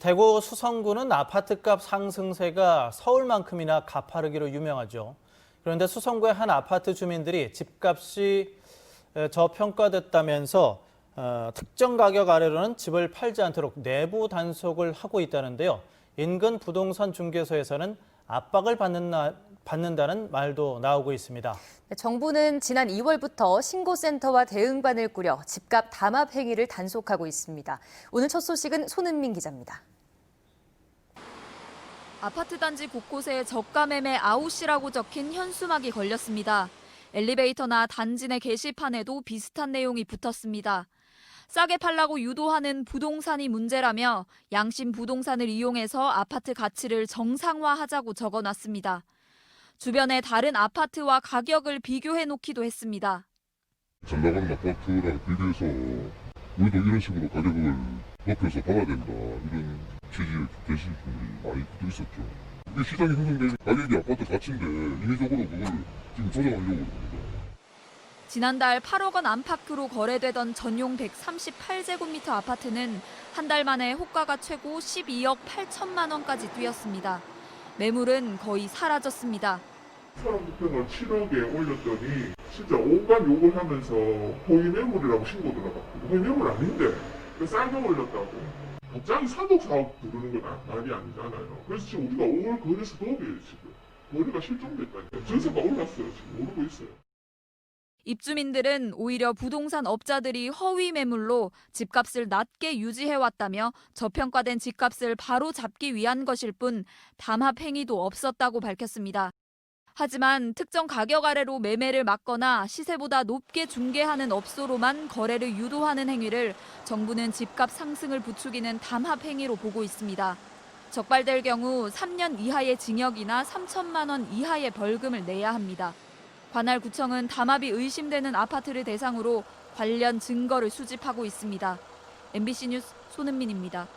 대구 수성구는 아파트값 상승세가 서울만큼이나 가파르기로 유명하죠. 그런데 수성구의 한 아파트 주민들이 집값이 에, 저평가됐다면서 어, 특정 가격 아래로는 집을 팔지 않도록 내부 단속을 하고 있다는데요. 인근 부동산 중개소에서는 압박을 받는다, 받는다는 말도 나오고 있습니다. 네, 정부는 지난 2월부터 신고센터와 대응반을 꾸려 집값 담합 행위를 단속하고 있습니다. 오늘 첫 소식은 손은민 기자입니다. 아파트 단지 곳곳에 저가 매매 아웃이라고 적힌 현수막이 걸렸습니다. 엘리베이터나 단지 내 게시판에도 비슷한 내용이 붙었습니다. 싸게 팔라고 유도하는 부동산이 문제라며 양심 부동산을 이용해서 아파트 가치를 정상화하자고 적어놨습니다. 주변의 다른 아파트와 가격을 비교해 놓기도 했습니다. 잘 나가는 아파트랑 비교해서 우리도 이런 식으로 가격을 높여서 받아야 된다 이런 취지의 분들이 많이 있었죠. 시장이 형성되면 가격이 아파트 가치인데 인위적으로 그걸 지금 조정하려고. 지난달 8억 원 안팎으로 거래되던 전용 138제곱미터 아파트는 한 달 만에 호가가 최고 12억 8천만 원까지 뛰었습니다. 매물은 거의 사라졌습니다. 사람 주택을 7억에 올렸더니 진짜 온갖 욕을 하면서 허위 매물이라고 신고 들어갔고 허위 매물 아닌데 그 싸게 올렸다고. 갑자기 3억 4억 부르는 건 아- 말이 아니잖아요. 그래서 지금 우리가 5월 거래소 도입이에요 지금. 거래가 실종됐다니까. 전세가 올랐어요 지금. 오르고 있어요 입주민들은 오히려 부동산 업자들이 허위 매물로 집값을 낮게 유지해왔다며 저평가된 집값을 바로 잡기 위한 것일 뿐 담합 행위도 없었다고 밝혔습니다. 하지만 특정 가격 아래로 매매를 막거나 시세보다 높게 중개하는 업소로만 거래를 유도하는 행위를 정부는 집값 상승을 부추기는 담합 행위로 보고 있습니다. 적발될 경우 3년 이하의 징역이나 3천만 원 이하의 벌금을 내야 합니다. 관할구청은 담합이 의심되는 아파트를 대상으로 관련 증거를 수집하고 있습니다. MBC 뉴스 손은민입니다.